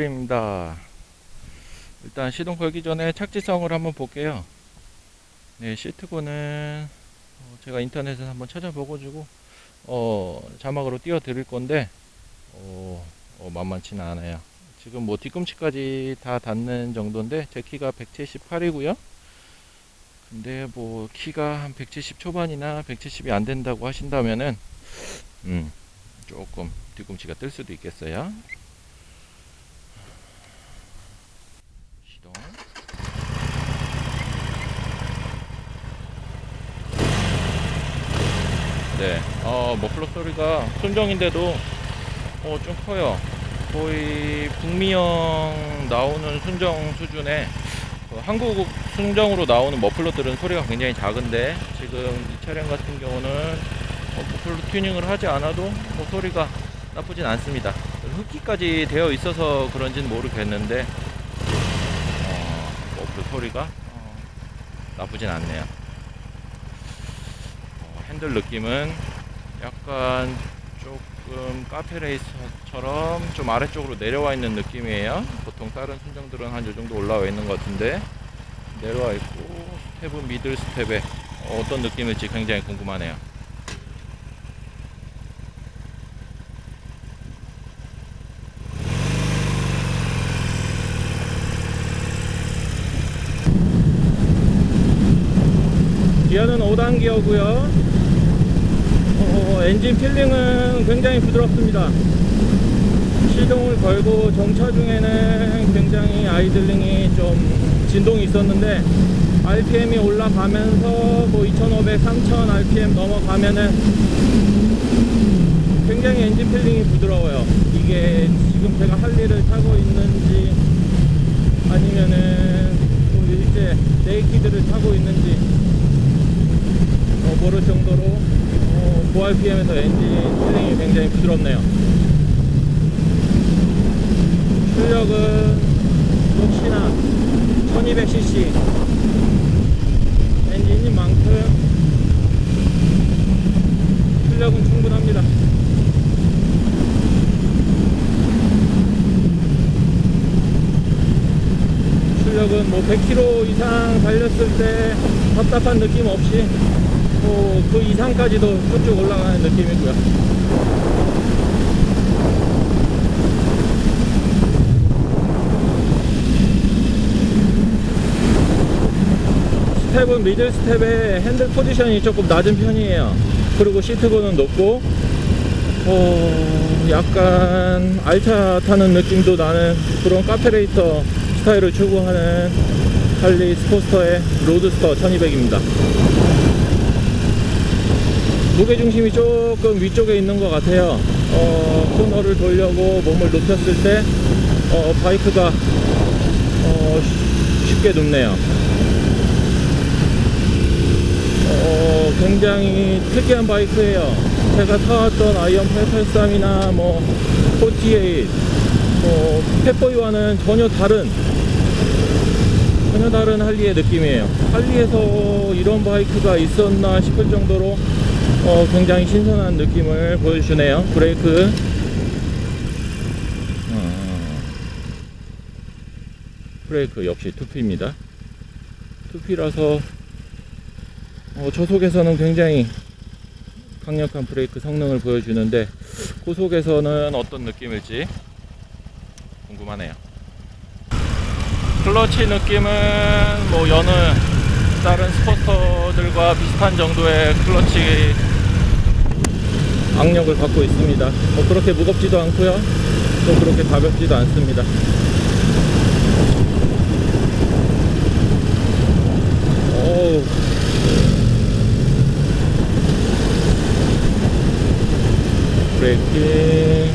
드립니다. 일단 시동 걸기 전에 착지성을 한번 볼게요. 네, 시트고는 어, 제가 인터넷에서 한번 찾아보고지고 어, 자막으로 띄워 드릴 건데 어, 어, 만만치는 않아요. 지금 뭐 뒤꿈치까지 다 닿는 정도인데 제 키가 178이고요. 근데 뭐 키가 한 170 초반이나 170이 안 된다고 하신다면은 음, 조금 뒤꿈치가 뜰 수도 있겠어요. 시동. 네, 어, 머플러 소리가 순정인데도 어, 좀 커요. 거의 북미형 나오는 순정 수준의 그 한국 순정으로 나오는 머플러들은 소리가 굉장히 작은데 지금 이 차량 같은 경우는 어, 머플러 튜닝을 하지 않아도 뭐 소리가 나쁘진 않습니다. 흡기까지 되어 있어서 그런지는 모르겠는데 어, 머플러 소리가 어, 나쁘진 않네요. 어, 핸들 느낌은 약간 조금 카페레이서처럼 좀 아래쪽으로 내려와 있는 느낌이에요. 보통 다른 순정들은 한 요 정도 올라와 있는 것 같은데 내려와 있고 스텝은 미들 스텝에 어떤 느낌일지 굉장히 궁금하네요. 기어는 5단기어고요. 어, 엔진 필링은 굉장히 부드럽습니다. 시동을 걸고 정차 중에는 굉장히 아이들링이 좀 진동이 있었는데 RPM이 올라가면서 뭐 2500, 3000 RPM 넘어가면은 굉장히 엔진 필링이 부드러워요. 이게 지금 제가 할리를 타고 있는지 아니면은 뭐 일제 네이키드를 타고 있는지 어, 모를 정도로 어, 고RPM에서 엔진 필링이 굉장히 부드럽네요. 출력은 역시나 1200cc 엔진인 만큼 출력은 충분합니다. 출력은 뭐 100km 이상 달렸을 때 답답한 느낌 없이 뭐 그 이상까지도 쭉쭉 올라가는 느낌이고요. 스텝은 미들 스텝의 핸들 포지션이 조금 낮은 편이에요. 그리고 시트고는 높고, 어, 약간 알차 타는 느낌도 나는 그런 카페레이터 스타일을 추구하는 할리 스포스터의 로드스터 1200입니다. 무게중심이 조금 위쪽에 있는 것 같아요. 어, 코너를 돌려고 몸을 높였을 때, 어, 바이크가, 어, 쉽게 눕네요. 어, 굉장히 특이한 바이크예요. 제가 타왔던 아이언 883이나 뭐, 48, 뭐, 펫보이와는 전혀 다른, 전혀 다른 할리의 느낌이에요. 할리에서 이런 바이크가 있었나 싶을 정도로 어, 굉장히 신선한 느낌을 보여주네요. 브레이크. 어, 브레이크 역시 2P입니다. 2P라서 어, 저속에서는 굉장히 강력한 브레이크 성능을 보여주는데 고속에서는 어떤 느낌일지 궁금하네요. 클러치 느낌은 뭐 여느 다른 스포터들과 비슷한 정도의 클러치 악력을 갖고 있습니다. 뭐 그렇게 무겁지도 않고요. 또 그렇게 가볍지도 않습니다. 오. 브레이킹.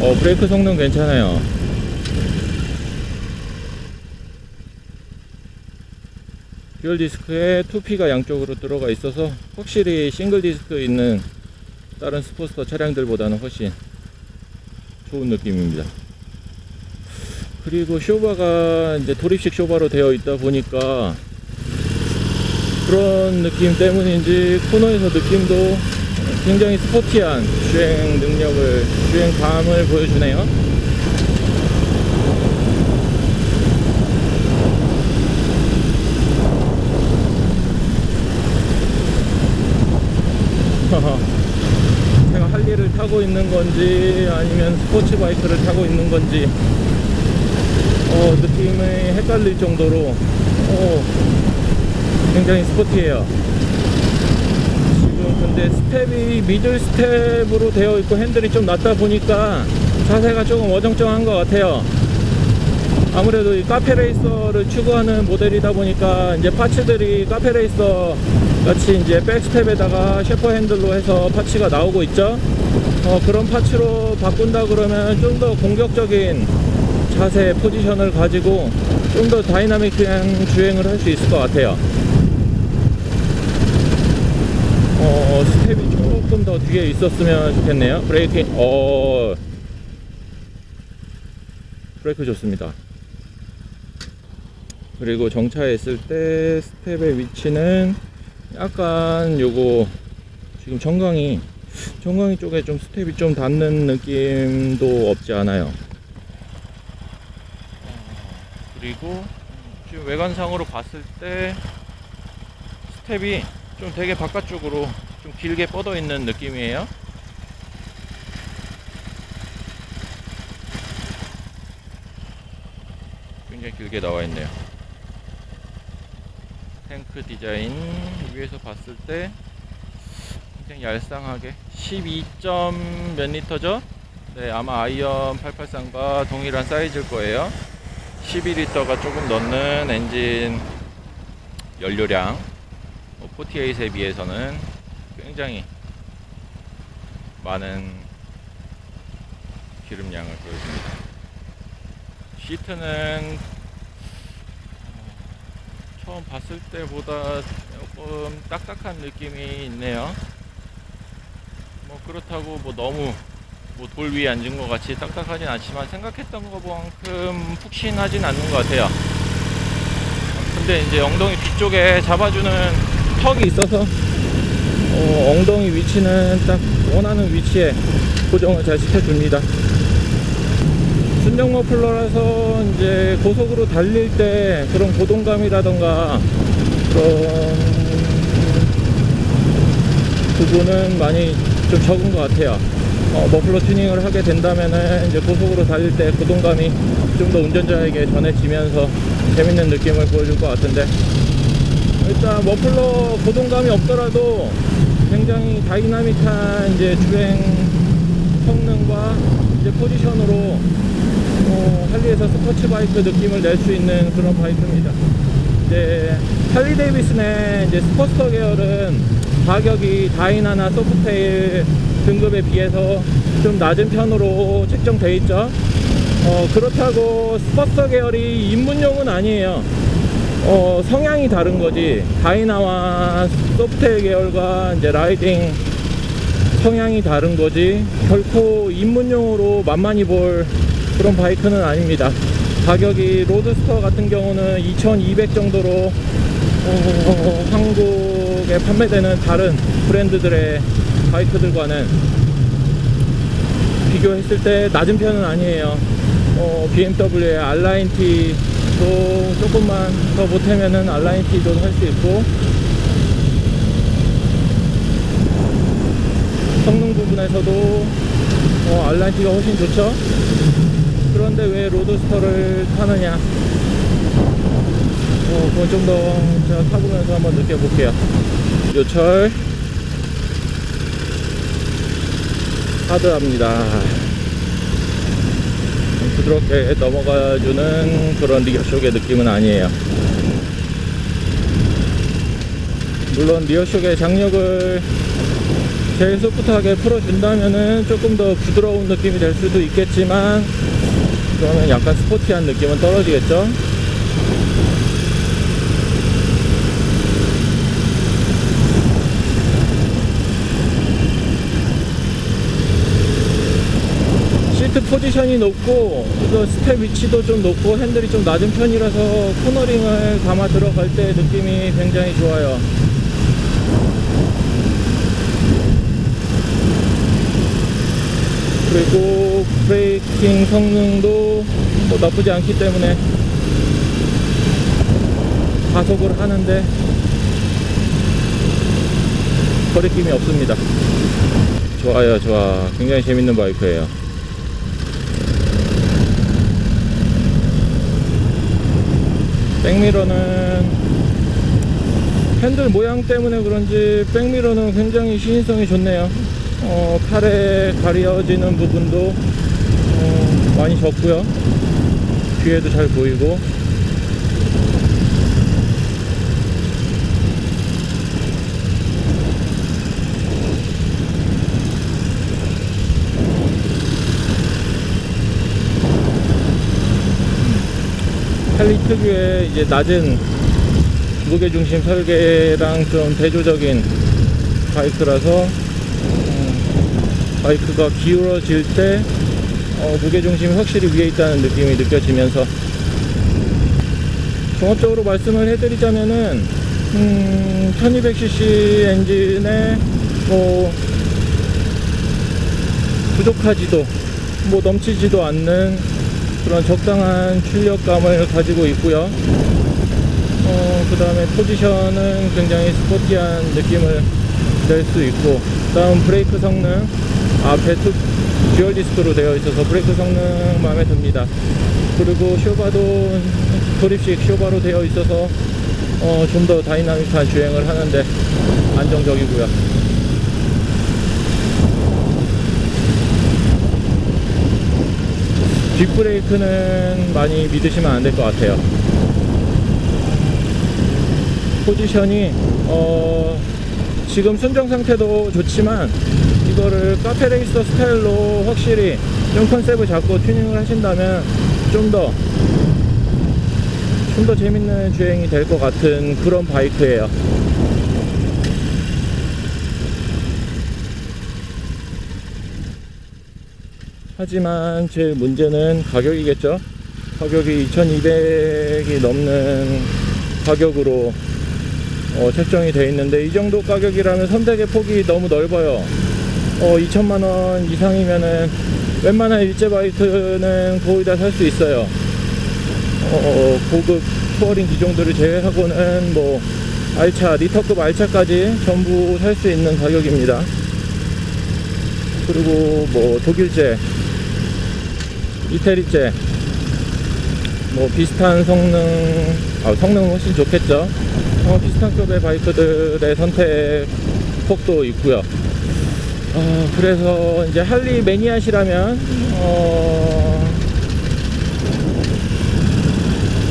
어, 브레이크 성능 괜찮아요. 듀얼 디스크에 2P가 양쪽으로 들어가 있어서 확실히 싱글 디스크 있는 다른 스포츠카 차량들보다는 훨씬 좋은 느낌입니다. 그리고 쇼바가 이제 돌입식 쇼바로 되어 있다 보니까 그런 느낌 때문인지 코너에서 느낌도 굉장히 스포티한 주행 능력을, 주행감을 보여주네요. 타고 있는 건지 아니면 스포츠 바이크를 타고 있는 건지 어, 느낌이 헷갈릴 정도로 어, 굉장히 스포티해요. 지금 근데 스텝이 미들 스텝으로 되어 있고 핸들이 좀 낮다 보니까 자세가 조금 어정쩡한 것 같아요. 아무래도 이 카페 레이서를 추구하는 모델이다 보니까 이제 파츠들이 카페 레이서 같이 이제 백스텝에다가 셰퍼 핸들로 해서 파츠가 나오고 있죠. 어, 그런 파츠로 바꾼다 그러면 좀 더 공격적인 자세 포지션을 가지고 좀 더 다이나믹한 주행을 할 수 있을 것 같아요. 어, 스텝이 조금 더 뒤에 있었으면 좋겠네요. 브레이킹, 어, 브레이크 좋습니다. 그리고 정차했을 때 스텝의 위치는 약간 요거 지금 정강이 정강이 쪽에 좀 스텝이 좀 닿는 느낌도 없지 않아요. 그리고 지금 외관상으로 봤을 때 스텝이 좀 되게 바깥쪽으로 좀 길게 뻗어 있는 느낌이에요. 굉장히 길게 나와 있네요. 탱크 디자인 위에서 봤을 때 굉장히 얄쌍하게 12점 몇 리터죠? 네, 아마 아이언 883과 동일한 사이즈일 거예요. 12리터가 조금 넣는 엔진 연료량 48에 비해서는 굉장히 많은 기름량을 보여줍니다. 시트는 어, 처음 봤을 때보다 조금 딱딱한 느낌이 있네요. 뭐 그렇다고 뭐 너무 뭐 돌 위에 앉은 것 같이 딱딱하진 않지만 생각했던 것만큼 푹신하진 않는 것 같아요. 근데 이제 엉덩이 뒤쪽에 잡아주는 턱이 있어서 어, 엉덩이 위치는 딱 원하는 위치에 고정을 잘 시켜줍니다. 순정 머플러라서 이제 고속으로 달릴 때 그런 고동감이라던가 그런 부분은 많이 좀 적은 것 같아요. 어, 머플러 튜닝을 하게 된다면은 이제 고속으로 달릴 때 고동감이 좀 더 운전자에게 전해지면서 재밌는 느낌을 보여줄 것 같은데 일단 머플러 고동감이 없더라도 굉장히 다이나믹한 이제 주행 성능과 이제 포지션으로 어, 할리에서 스포츠 바이크 느낌을 낼 수 있는 그런 바이크입니다. 이제 할리 데이비슨의 이제 스포스터 계열은 가격이 다이나나 소프테일 등급에 비해서 좀 낮은 편으로 책정돼 있죠. 어, 그렇다고 스포스터 계열이 입문용은 아니에요. 어, 성향이 다른 거지. 다이나와 소프테일 계열과 이제 라이딩 성향이 다른 거지. 결코 입문용으로 만만히 볼 그런 바이크는 아닙니다. 가격이 로드스터 같은 경우는 2200 정도로 어, 한국에 판매되는 다른 브랜드들의 바이크들과는 비교했을 때 낮은 편은 아니에요. 어, BMW의 R9T도 조금만 더 보태면은 R9T도 할 수 있고 성능 부분에서도 어, R9T가 훨씬 좋죠. 그런데 왜 로드스터를 타느냐? 어, 그건 좀더 제가 타보면서 한번 느껴볼게요. 요철 하드합니다. 부드럽게 넘어가주는 그런 리어쇼의 느낌은 아니에요. 물론 리어쇼의 장력을 제일 소프트하게 풀어준다면은 조금 더 부드러운 느낌이 될 수도 있겠지만 그러면 약간 스포티한 느낌은 떨어지겠죠? 포지션이 높고 그 스텝 위치도 좀 높고 핸들이 좀 낮은 편이라서 코너링을 감아 들어갈 때 느낌이 굉장히 좋아요. 그리고 브레이킹 성능도 뭐 나쁘지 않기 때문에 가속을 하는데 거리낌이 없습니다. 좋아요, 좋아. 굉장히 재밌는 바이크예요. 백미러는 핸들 모양 때문에 그런지 백미러는 굉장히 시인성이 좋네요. 어, 팔에 가려지는 부분도 어, 많이 적고요. 뒤에도 잘 보이고 헬리 특유의 이제 낮은 무게 중심 설계랑 좀 대조적인 바이크라서 음, 바이크가 기울어질 때 어, 무게중심이 확실히 위에 있다는 느낌이 느껴지면서. 종합적으로 말씀을 해드리자면은 음, 1200cc 엔진에 뭐 부족하지도 뭐 넘치지도 않는 그런 적당한 출력감을 가지고 있고요. 어, 그 다음에 포지션은 굉장히 스포티한 느낌을 낼 수 있고, 그 다음 브레이크 성능, 앞에 투, 듀얼 디스크로 되어 있어서 브레이크 성능 마음에 듭니다. 그리고 쇼바도 조립식 쇼바로 되어 있어서 어, 좀 더 다이나믹한 주행을 하는데 안정적이고요. 뒷브레이크는 많이 믿으시면 안 될 것 같아요. 포지션이 어, 지금 순정 상태도 좋지만 이거를 카페 레이서 스타일로 확실히 좀 컨셉을 잡고 튜닝을 하신다면 좀 더 좀더 재밌는 주행이 될 것 같은 그런 바이크예요. 하지만 제일 문제는 가격이겠죠. 가격이 2200이 넘는 가격으로 어, 책정이 되어 있는데 이 정도 가격이라면 선택의 폭이 너무 넓어요. 어, 2천만 원 이상이면은 웬만한 일제 바이크는 거의 다 살 수 있어요. 어, 고급 투어링 기종들을 제외하고는 뭐 알차, 리터급 알차까지 전부 살 수 있는 가격입니다. 그리고 뭐 독일제, 이태리제, 뭐 비슷한 성능, 아, 성능은 훨씬 좋겠죠. 어, 비슷한 급의 바이크들의 선택 폭도 있고요. 어, 그래서 이제 할리 매니아시라면 어,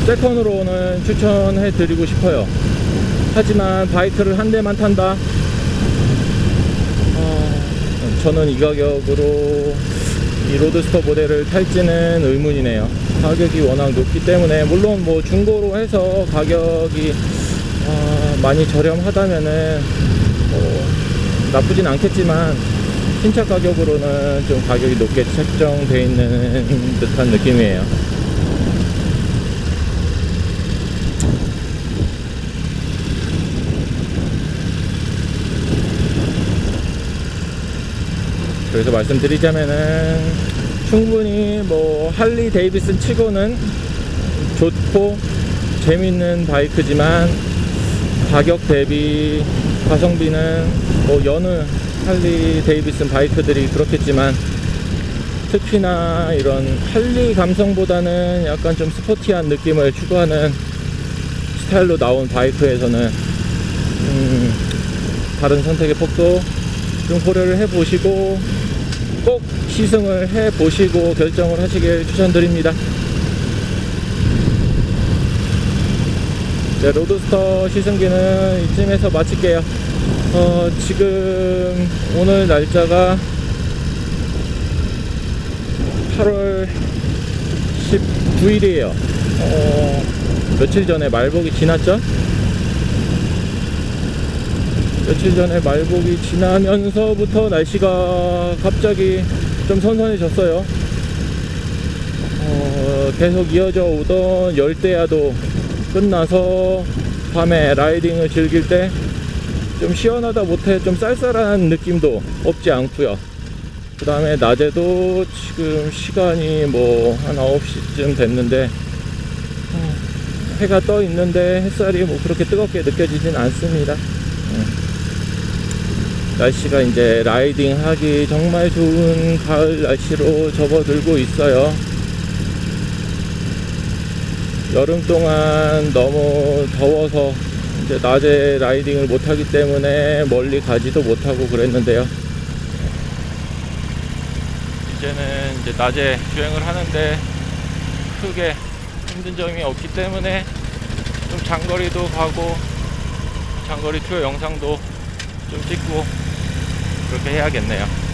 세컨으로는 추천해 드리고 싶어요. 하지만 바이크를 한 대만 탄다. 어, 저는 이 가격으로 이 로드스터 모델을 탈지는 의문이네요. 가격이 워낙 높기 때문에 물론 뭐 중고로 해서 가격이 어, 많이 저렴하다면은 뭐 나쁘진 않겠지만 신차 가격으로는 좀 가격이 높게 책정돼 있는 듯한 느낌이에요. 그래서 말씀드리자면은 충분히 뭐 할리 데이비슨 치고는 좋고 재밌는 바이크지만 가격 대비 가성비는 뭐 여느 할리 데이비슨 바이크들이 그렇겠지만 특히나 이런 할리 감성보다는 약간 좀 스포티한 느낌을 추구하는 스타일로 나온 바이크에서는 음, 다른 선택의 폭도 좀 고려를 해 보시고 꼭 시승을 해 보시고 결정을 하시길 추천드립니다. 네, 로드스터 시승기는 이쯤에서 마칠게요. 어, 지금 오늘 날짜가 8월 19일이에요. 어, 며칠 전에 말복이 지났죠? 며칠 전에 말복이 지나면서부터 날씨가 갑자기 좀 선선해졌어요. 어, 계속 이어져 오던 열대야도 끝나서 밤에 라이딩을 즐길 때 좀 시원하다 못해 좀 쌀쌀한 느낌도 없지 않고요. 그 다음에 낮에도 지금 시간이 뭐 한 9시쯤 됐는데 어, 해가 떠 있는데 햇살이 뭐 그렇게 뜨겁게 느껴지진 않습니다. 음. 날씨가 이제 라이딩 하기 정말 좋은 가을 날씨로 접어들고 있어요. 여름 동안 너무 더워서 이제 낮에 라이딩을 못하기 때문에 멀리 가지도 못하고 그랬는데요. 이제는 이제 낮에 주행을 하는데 크게 힘든 점이 없기 때문에 좀 장거리도 가고 장거리 투어 영상도 좀 찍고 그렇게 해야겠네요.